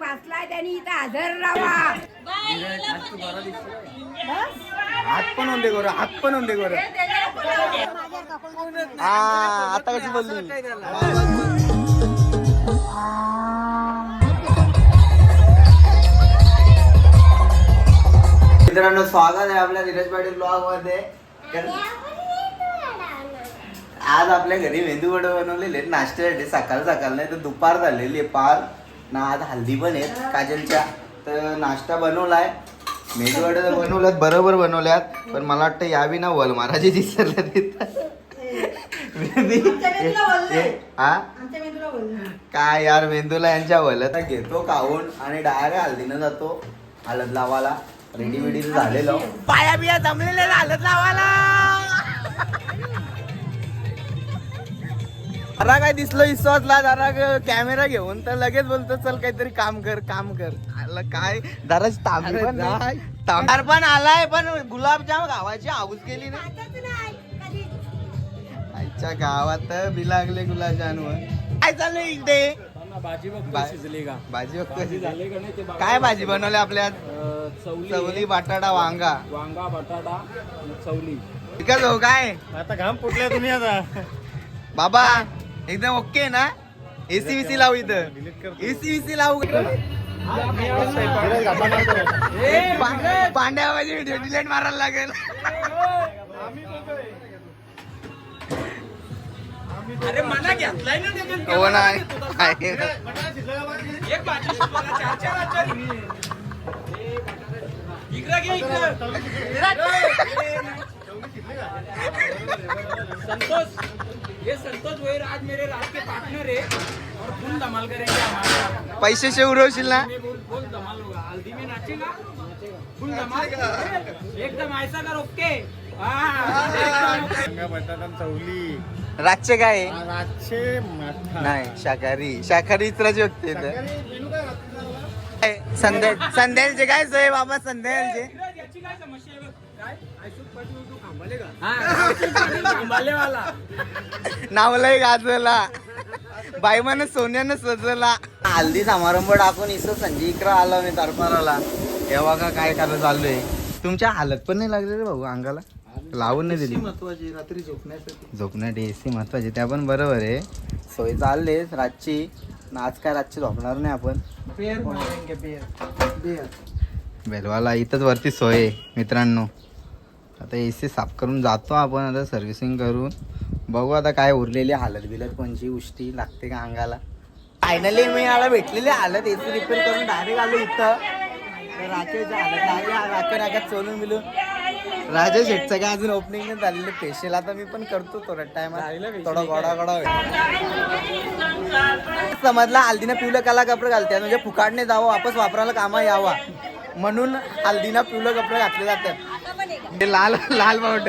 बसलाय त्यांनी इथं हजर राहा. हात पण होऊन दे गोर हात पण होऊन दे गोर हा आता कशी बोलली? मित्रांनो स्वागत आहे आपल्या धीरज पाटील ब्लॉगमध्ये आज आपल्या घरी मेंदू वडे बनवलेले आहेत नाश्त्यासाठी सकाळ सकाळ नाही तर दुपार झालेली आहे पार. ना आज हल्दी पण आहेत काजलच्या. तर नाश्ता बनवलाय. मेंदू वडे तर बनवल्यात बरोबर बनवल्यात. पण मला वाटतं यावी ना वल महाराजी दिसल्या तिथं हा. काय यार मेंदूला यांच्या वलत घेतो काहून आणि डायरेक्ट हल्दीनं जातो हळद लावाला रेडी बिडी झालेलं पाया बिया जमलेले हळद लावाला जरा काय दिसलं इस्वासला जरा कॅमेरा घेऊन तर लगेच बोलतो चल काहीतरी काम कर काम कर. आला काय? जरा तांबी पण नाही. तांबार पण आलाय पण गुलाबजाम गावाची आऊस गेली ना आईच्या गावात बी लागले गुलाबजामवर काय चालू इकडे? भाजी बघ बा- शिजली का? भाजी बघ झाले का नाही. काय भाजी बनवली आपल्यात? अं, चवली. बटाटा वांगा. वांगा बटाटा चवली. भाऊ काय? आता घाम फुटल्या तुम्ही आता. बाबा एकदम ओके ना? एसी विसी लावू इथं. एसी विसी लावू. पांड्या व्हिडिओ डिलेट मारायला लागेल. अरे मला घेतलाय ना त्याच्यात. हो ना काय एक भाजी शिजवायला चार चार आचारी. इकडं घे इकडं. संतोष ये संतोष वहीर आज मेरे रात के पार्टनर है और फुल धमाल करेंगे हमारा. पैसे शे उरवशील ना? मैं बोल बोल धमाल होगा. हल्दी में नाचेगा. फुल धमाल. एकदम ऐसा कर ओके. रातचे काय नाही शाकाहारी. शाकाहारी इतराची व्यक्ती संध्या संध्याचे काय सोय बाबा संध्याचे नावलंय गाजला. बायमानं सोन्यानं सजला. हल्दी समारंभ टाकून इसं संजय इकडं आलो मी तरफाराला तेव्हा का काय करायला चाललोय. तुमच्या हालत पण नाही लागले रे भाऊ अंगाला. लावून नाही दिली. महत्वाची रात्री झोपण्यासाठी झोपण्यासाठी एसी महत्वाची त्या पण बरोबर आहे. सोय चालले रातची. आज काय रातची झोपणार नाही आपण. बेलवाला इथंच वरती सोय मित्रांनो. आता ए सी साफ करून जातो आपण आता सर्व्हिसिंग करून. बघू आता काय उरलेली हालत बिलत कोणची उष्टी लागते का अंगाला. फायनली मी याला भेटलेली हालत ए सी रिपेअर करून डायरेक्ट आलो इथं. राकेशच्या हालत राख्यात चोलून मिळून राजेश शेटचं काय अजून ओपनिंग नाही झालेलं स्पेशल आता मी पण करतो थोडा टाइम थोडा गोडा गोडा. समजला हल्दीनं पिवलं काला कपडे घालतात म्हणजे फुकाडने जावं वापस वापरायला कामा यावा. म्हणून हल्दीनं पिवलं कपडे घातले जातात. ते लाल लाल बावट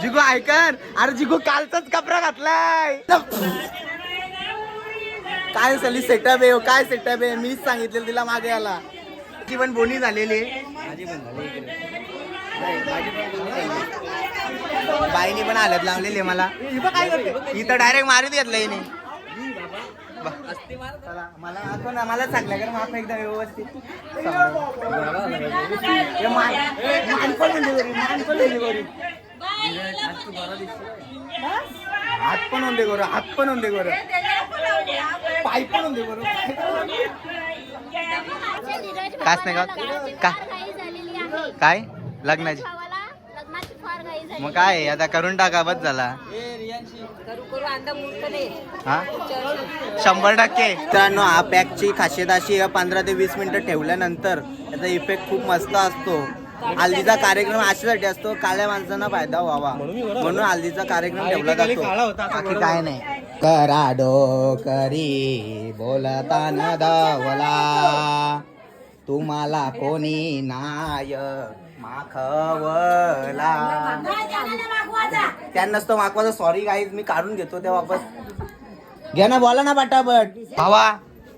जिगो ऐकन अरे जिगो कालचाच कपडा घातलाय. काय सली सेटअप आहे हो, काय सेटअप आहे? मीच सांगितलेलं तिला मागे आला ती पण बोनी झालेली बाईने पण बाईनी पण हालत लावलेली मला. इथं डायरेक्ट मारीत घेतलं हिने. मला दाखव ना मला सांगलं का माफ एकदा व्यवस्थित हे म्हणजे म्हणजे. हात पण होऊन दे गोर हात पण होऊन दे गोर. पाय पण होऊन दे गोर. काच नाही का? का? काय? लग्नाची. मग काय आहे? आता करून टाका बस झाला. हा? शंभर टक्के. मित्रांनो हा पॅकची खासियत अशी आहे पंधरा ते वीस मिनिटं ठेवल्यानंतर त्याचा इफेक्ट खूप मस्त असतो. हल्दीचा कार्यक्रम अशासाठी असतो काळ्या माणसांना फायदा व्हावा. म्हणून हल्दीचा कार्यक्रम ठेवला जातो. बाकी काय नाही. कराडो करी बोलता न दावला तुम्हाला कोणी नाय. माखवला. त्यांनाच तो मागवाचा सॉरी गाईज मी काढून घेतो ते वापस. घे ना बोला ना पटापट. भावा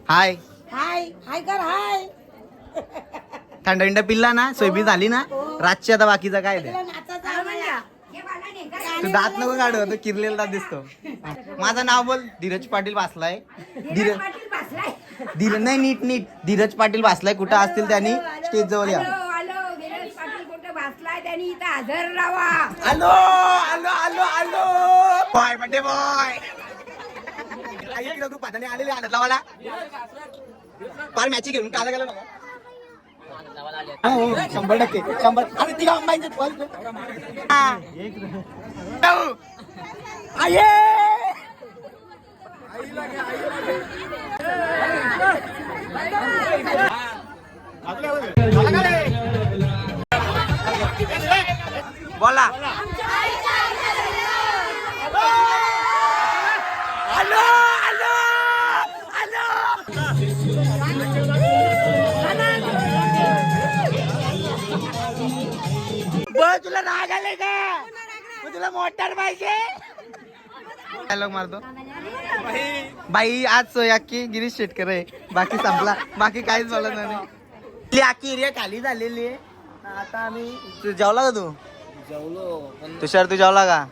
हाय. हाय हाय कर हाय. थंड थंड पिल्ला ना सोयबी झाली ना. रातची आता बाकीचं काय ते? तू दात नको काढू तो किरलेला दात दिसतो. माझं नाव बोल धीरज पाटील वाचलाय धीरज धीरज नाही नीट नीट. धीरज पाटील बसलाय. कुठं असतील त्यांनी? स्टेज जवळ या हॅलो हॅलो धीरज पाटील कुठे बसलाय त्यांनी इथं हजर राहा आलो आलो आलो आलो. Boy birthday boy. तू पाठाने आलेले आनंद लावाला पार मॅची घेऊन काला गेला हो, शंभर टक्के शंभर. अरे तिघा अंबाईंचे बॉल हा. जाऊ. आये. बोला. Hello hello hello. बस तुला राग आले का? मग तुला मोटर पाहिजे. डायलॉग मारतो. बाई आज याकी गिरीश शेटकर आहे. बाकी संपला. बाकी काहीच बोलत नाही. आपली आखी एरिया खाली झालेली आहे. आता आम्ही जेवला का तू तुषार तू जेवला का?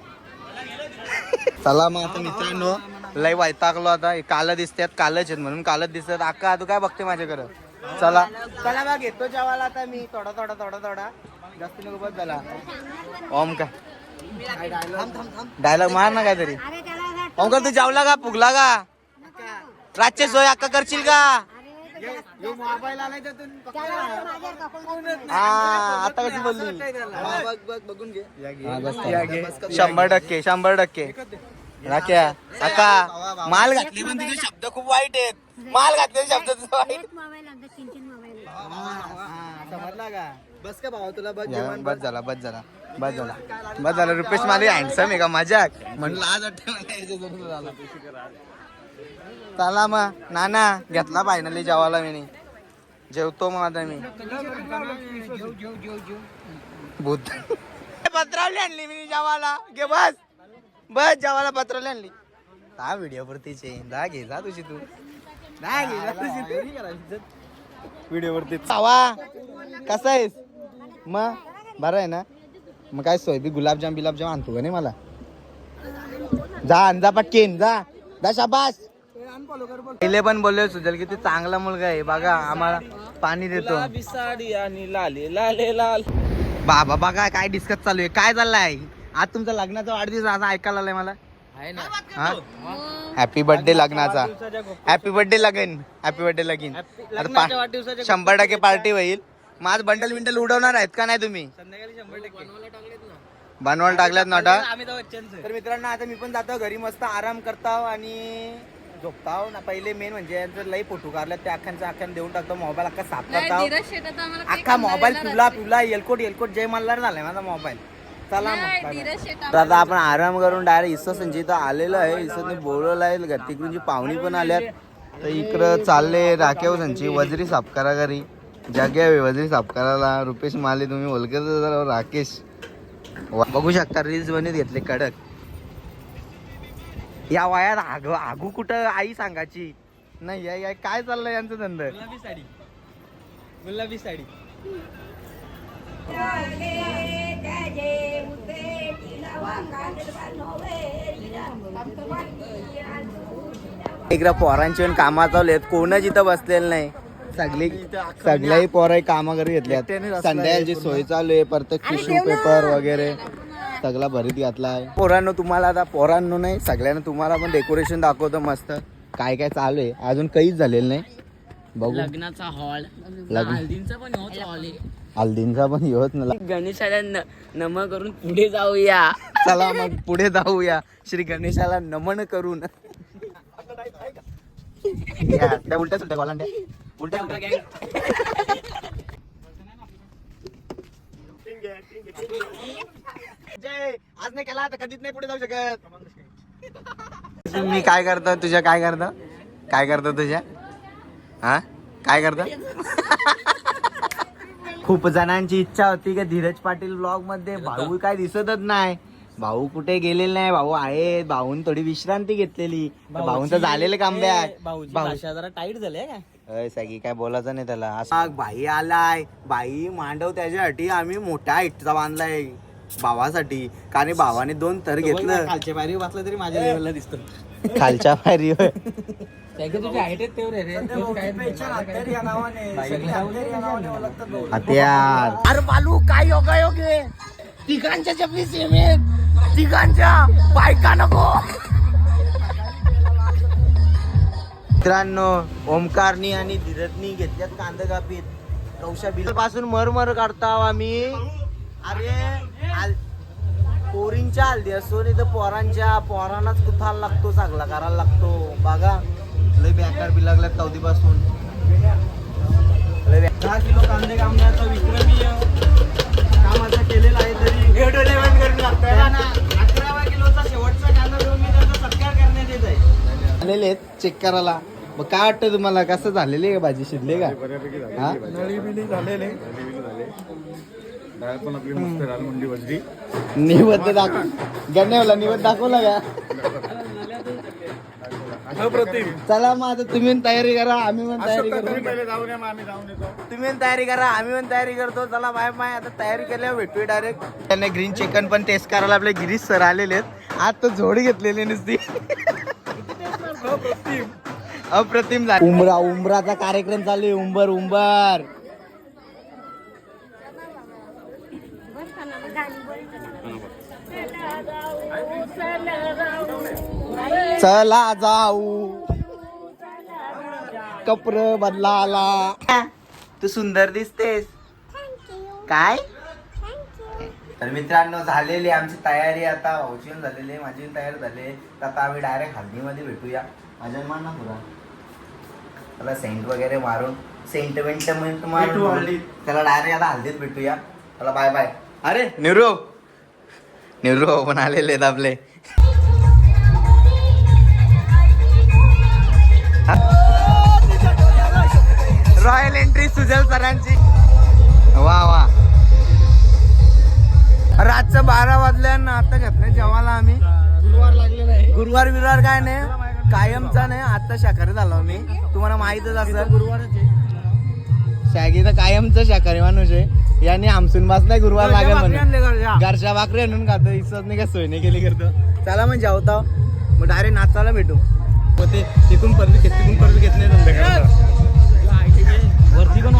चला मग आता मित्रांनो लय वैतागलो आता. काल दिसतात कालच आहेत म्हणून कालच दिसतात. अक्का तू काय बघते माझ्याकडं? चला. चला बा घेतो जेवायला आता मी. थोडा थोडा थोडा थोडा. जास्त नको बस झाला ओम का? डायलॉग मार ना काहीतरी. ओमकार तू जेवला का? फुगला का? रातचे सोय अक्का करशील का? मोबाईल आलाय त्यातून हा आता कशी बोलली? बघ बघ बघून घे. हा, बस शंभर टक्के शंभर टक्के. राख्या माल घातले पण तुझे शब्द खूप वाईट आहेत. माल घातले शब्द तुझे वाईट. समजला का? बस का भावा तुला बघ बस झाला बस झाला बस झाला. बस झाला रुपेश माली हँडसम आहे का? मजाक. म्हणलं आज वाटतं मला झाला. चला मग नाना घेतला फायनली जेवायला मी. जेवतो मग आता मी. भूत पत्रावली आणली मी जेवायला. घे बस. बस जेवायला पत्रावली आणली. हा व्हिडिओ वरतीचे दा घे जा तुझी तू. दहा घे जा तुझी तू. व्हिडिओ वरती. चावा. कसा आहेस? मग बरं आहे ना? मग काय सोय बी? गुलाबजाम बिलाबजाम आणतो का नाही मला? जा अंजा जा पटकेन जा. जा शाबास. पहिले पण बोलले सुजल की तू चांगला मुलगा आहे. बघा आम्हाला पाणी देतो. आणि लाले लाले लाल. बाबा बघा काय डिस्कस चालू आहे. काय चाललंय? आज तुमचा लग्नाचा वाढदिवस असं ऐकायला आलाय मला. हॅपी बर्थडे लग्नाचा. हॅपी बर्थडे लगन. हॅपी बर्थडे लगीन. आता पा- शंभर टक्के पार्टी होईल. माझ बंडल बिंडल उडवणार आहेत का नाही तुम्ही? बनवायला टाकल्यात नोटा? तर मित्रांनो आता मी पण जातो घरी मस्त आराम करताव आणि झोपताव ना. पहिले मेन म्हणजे यांचं लई फोटो काढल्यात त्या अख्खांचा अख्खान देऊन टाकतो. मोबाईल अख्खा साफ करताव. अख्खा मोबाईल पिवला पिवला एलकोट एलकोट जय मल्हार झालाय माझा मोबाईल. चला मग. तर आता आपण आराम करून डायरेक्ट इसो संजय आलेलो आहे. इसोने बोलवलं आहे. तिकडून पाहुणी पण आल्यात. तर इकडं चालले राखेव संची वजरी साफ करा घरी. जाग्या वजरी साफ करायला. रुपेश माले तुम्ही ओळखत राकेश. बघू शकता रील्स बनवत घेतले कडक. या वयात आगू आगू कुठं आई सांगायची? नाही या- या काय चाललंय यांचं धंद? गुलाबी साडी. गुलाबी साडी. इकडं पोरांची पण कामा चालू आहेत कोणच इथं बसलेलं नाही? सगळी सगळ्याही पोरं कामा घरी घेतल्यात. संध्याकाळची सोय चालू आहे प्रत्येक टिश्यू पेपर वगैरे. सगळा भरीत घातलाय. पोरांनो तुम्हाला आता पोरांनो नाही सगळ्यांना तुम्हाला पण डेकोरेशन दाखवतो मस्त. काय काय चालू आहे? अजून काहीच झालेलं नाही. बघू. लग्नाचा हॉल लग्न. हल्दींचा पण होत हॉल हल्दींचा पण होत ना गणेशाला नम करून पुढे जाऊया. चला मग पुढे जाऊया. श्री गणेशाला नमन करून. या, त्या उलट्या गोलांड्या. उलट्या सुट्ट्या. जय आज नाही केला तर कधीच नाही पुढे जाऊ शकत. मी काय करतो? तुझ्या काय करतो? काय करतो तुझ्या? हा? काय करतो? खूप जणांची इच्छा होती की धीरज पाटील ब्लॉगमध्ये. भाऊ काय दिसतच नाही. भाऊ कुठे गेलेले नाही. भाऊ आहेत. भाऊन थोडी विश्रांती घेतलेली. भाऊंचं झालेलं काम जरा टाईट झाली आहे का अय सगळी काय बोलायचं नाही त्याला. असं. बाई आलाय. बाई मांडव त्याच्यासाठी आम्ही मोठा इटचा बांधलाय. भावासाठी. कारण भावाने दोन तर घेतलं. खालच्या बाहेर वाचलं तरी माझ्या लेवलला दिसतो. खालच्या पायरी हत्यार अरे बालू काय योगा योगे तिघांच्या चपली सेम आहेत. तिघांच्या बायका नको. मित्रांनो ओमकारनी आणि धीरजनी घेतल्यात कांदा कापीत कौशा बिलपासून मरमर काढताव आम्ही. अरे आल- पोरींच्या हल्दी असो नाही तर पोरांच्या पोरांनाच कुथाला लागतो चांगला करायला लागतो. बघा लय बेकार बिलागल्यात कवदीपासून लय बे- दहा किलो कांदे कामण्याचा विक्रमी काम आता केलेलं आहे तरी अकरावा किलोचा शेवटचा कांदा घेऊन मी त्याचा सत्कार करण्यात येत आहे आलेले आहेत चेक करायला. मग काय वाटतं तुम्हाला? कसं झालेली आहे भाजी? शिजले का? हा? निवद दाखव. गण्यावला निवद दाखवला का? चला मग आता तुम्ही पण तयारी करा आम्ही पण तयारी करतो. तुम्ही पण तयारी करा आम्ही पण तयारी करतो. चला बाय बाय आता तयारी केल्यावर भेटूया डायरेक्ट त्याने ग्रीन चिकन पण टेस्ट करायला आपले गिरीश सर आलेले आहेत. आज तो जोडी घेतलेली नुसती. अप्रतिम झाली. उमरा उमराचा कार्यक्रम चालू आहे. उंबर उंबर. चला जाऊ? कपर बदलाला तू सुंदर दिसतेस. काय? तर मित्रांनो झालेली आमची तयारी आता. भाऊची पण झालेली माझी तयारी झाली तर आता आम्ही डायरेक्ट हल्दीमध्ये भेटूया. माझ्या मान ना पुरा. त्याला सेंट वगैरे मारून सेंट वेंट मिंट मारून त्याला डायरेक्ट आता हल्दीत भेटूया. त्याला बाय बाय अरे निरो. निरो पण आलेले आहेत आपले. रॉयल एंट्री सुजल सरांची. वा वा. रातचं बारा वाजल्या आता घेतलं जेवायला आम्ही. गुरुवार लागलेला आहे गुरुवार बिरुवार काय नाही कायमचा नाही आता शाकाहारी झालो मी तुम्हाला माहितच असेल. गुरुवारच शागी तर कायमचा शाकाहारी माणूस आहे. याने आमसून बसलाय गुरुवार लागेल म्हणून. घरच्या. भाकरी आणून खातो इच्छाच नाही का सोय नाही केली करतो. चला मग जेवता. मग डायरेक्ट नाचायला भेटू. मग ते तिकून परवी घेत तिकून परवी घेत नाही संध्याकाळी. वरती पण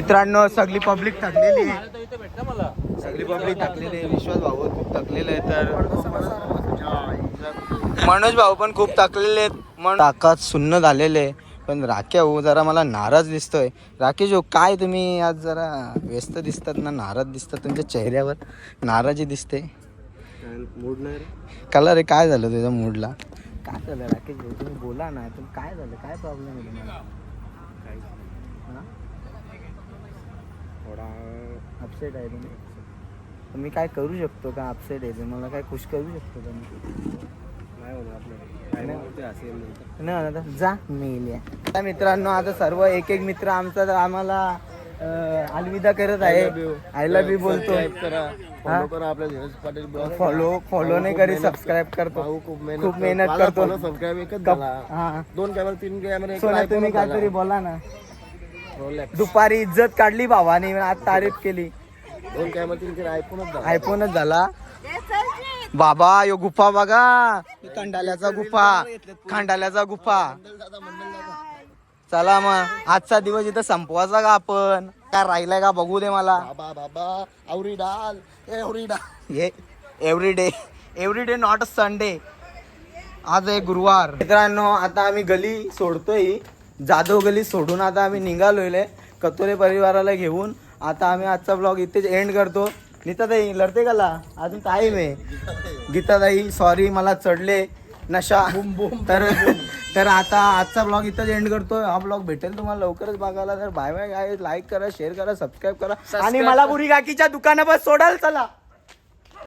मित्रांनो सगळी पब्लिक थकलेली आहे. सगळी पब्लिक थकलेली आहे. विश्वास भाऊ खूप थकलेले आहे तर मनोज भाऊ पण खूप थकलेले आहेत. मन ताकात सुन्न झालेले आहे. पण राख्या भाऊ जरा मला नाराज दिसतोय. राकेश भाऊ काय तुम्ही आज जरा व्यस्त दिसतात ना नाराज दिसतात तुमच्या चेहऱ्यावर? नाराजी दिसते. कलर रे काय झालं तुझ्या मूडला काय झालं राकेश भाऊ तुम्ही बोला ना. तुम्ही काय झालं? काय प्रॉब्लेम आहे तुम्हाला? हा? थोडा अपसेट आहे तुम्ही मी काय करू शकतो का अपसेट आहे? मला काय खुश करू शकतो का मी? नाही होणार तर जा मेल या मित्रांनो आता सर्व एक एक मित्र आमचा तर आम्हाला अलविदा करत आहे. आय लव्ह यू बोलतो. फॉलो फॉलो फॉलो नाही करी सबस्क्राईब करतो. खूप मेहनत करतो. हा. दोन कॅमेरा तीन कॅमेरा तुम्ही काहीतरी बोला ना. दुपारी इज्जत काढली भावाने आज तारीफ केली. दोन आयफोनच झाला. आयफोनच झाला. बाबा यो गुफा बघा. खंडाल्याचा गुफा. खंडाल्याचा गुफा. चला मग आजचा दिवस इथं संपवायचा का आपण? काय राहिलाय का बघू दे मला. बाबा बाबा आवरी डाल. ए आवरी डाल. हे every day every day not a Sunday आज आहे गुरुवार. मित्रांनो आता आम्ही गली सोडतोय. जाधव गली सोडून आता आम्ही निघालोय कतोरे परिवाराला घेऊन. आता आम्ही आजचा ब्लॉग इथेच एंड करतो. नीताताई लढते काला अजून टाईम आहे. गीताताई सॉरी मला चढले. नशा. तर तर आता आजचा ब्लॉग इथंच एंड करतो. हा ब्लॉग भेटेल तुम्हाला लवकरच बघायला. तर बाय बाय काय लाईक करा शेअर करा सबस्क्राईब करा. आणि मला बुरी काकीच्या दुकानापास सोडाल चला.